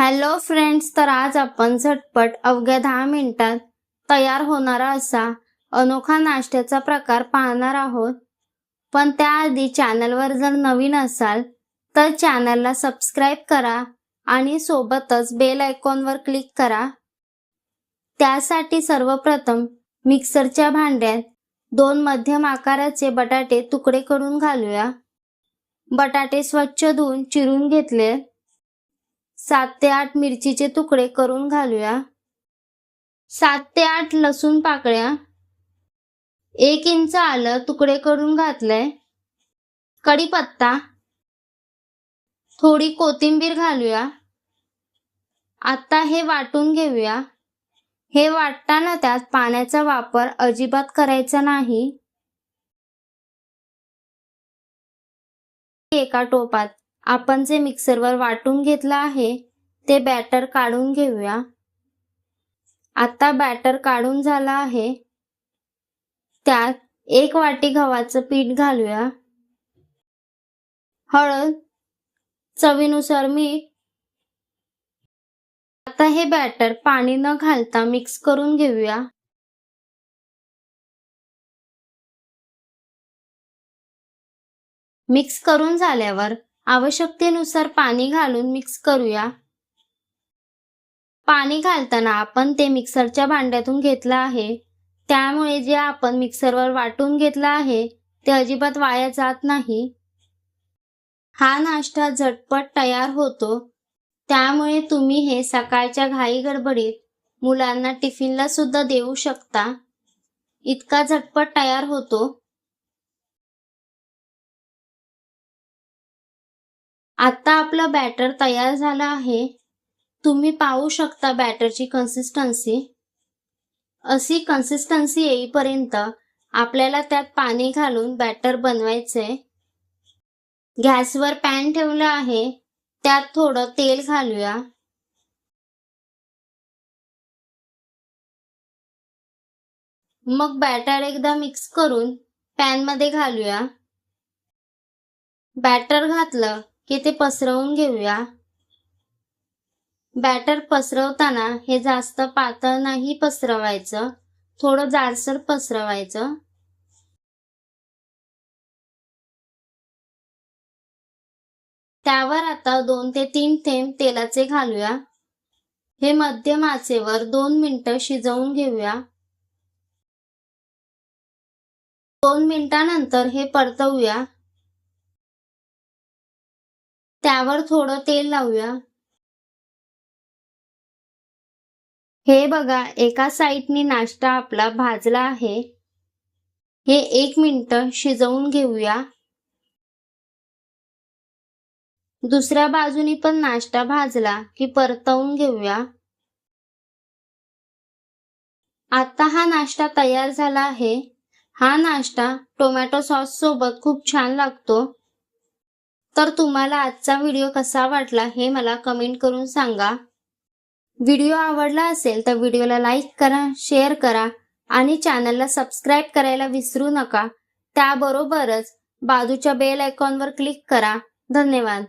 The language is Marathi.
हॅलो फ्रेंड्स तर आज आपण झटपट अवघ्या दहा मिनिटात तयार होणारा असा अनोखा नाश्त्याचा प्रकार पाहणार आहोत. पण त्याआधी चॅनलवर जर नवीन असाल तर चॅनलला सबस्क्राईब करा आणि सोबतच बेल आयकॉनवर क्लिक करा. त्यासाठी सर्वप्रथम मिक्सरच्या भांड्यात दोन मध्यम आकाराचे बटाटे तुकडे करून घालूया. बटाटे स्वच्छ धुवून चिरून घेतले. सात ते आठ मिरचीचे तुकडे करून घालूया. सात ते आठ लसूण पाकळ्या. एक इंच आलं तुकडे करून घातलंय. कढीपत्ता. थोडी कोथिंबीर घालूया. आता हे वाटून घेऊया. हे वाटताना त्यात पाण्याचा वापर अजिबात करायचा नाही. एका टोपात. आपण जे मिक्सरवर वाटून घेतलं आहे ते बॅटर काढून घेऊया. आता बॅटर काढून झाला आहे. त्यात एक वाटी गव्हाचं पीठ घालूया. हळद चवीनुसार मीठ. आता हे बॅटर पाणी न घालता मिक्स करून घेऊया. मिक्स करून झाल्यावर आवश्यकतेनुसार पाणी घालून मिक्स करूया. पाणी घालताना आपण ते मिक्सरच्या भांड्यातून घेतलं आहे. त्यामुळे जे आपण मिक्सरवर वाटून घेतलं आहे ते अजिबात वाया जात नाही. हा नाश्ता झटपट तयार होतो. त्यामुळे तुम्ही हे सकाळच्या घाई गडबडीत मुलांना टिफिनला सुद्धा देऊ शकता. इतका झटपट तयार होतो. आता आपलं बॅटर तयार झालं आहे. तुम्ही पाहू शकता बॅटरची कन्सिस्टन्सी अशी कन्सिस्टन्सी येईपर्यंत आपल्याला त्यात पाणी घालून बॅटर बनवायचे. गॅसवर पॅन ठेवलं आहे. त्यात थोडं तेल घालूया. मग बॅटर एकदा मिक्स करून पॅनमध्ये घालूया. बॅटर घातलं की ते पसरवून घेऊया. बॅटर पसरवताना हे जास्त पातळ नाही पसरवायचं थोडं जाडसर पसरवायचं. त्यावर आता दोन ते तीन थेंब तेलाचे घालूया. हे मध्यम आचेवर दोन मिनिटं शिजवून घेऊया. दोन मिनिटानंतर हे परतवूया. त्यावर थोडं तेल लावूया. हे बघा एका साईडनी नाश्ता आपला भाजला आहे. हे एक मिनिट शिजवून घेऊया. दुसऱ्या बाजूनी पण नाश्ता भाजला की परतवून घेऊया. आता हा नाश्ता तयार झाला आहे. हा नाश्ता टोमॅटो सॉस सोबत खूप छान लागतो. तर तुम्हाला आजचा व्हिडिओ कसा वाटला हे मला कमेंट करून सांगा. व्हिडिओ आवडला असेल तर व्हिडिओला लाईक करा शेअर करा आणि चॅनलला सबस्क्राईब करायला विसरू नका. त्याबरोबरच बाजूच्या बेल आयकॉनवर क्लिक करा. धन्यवाद.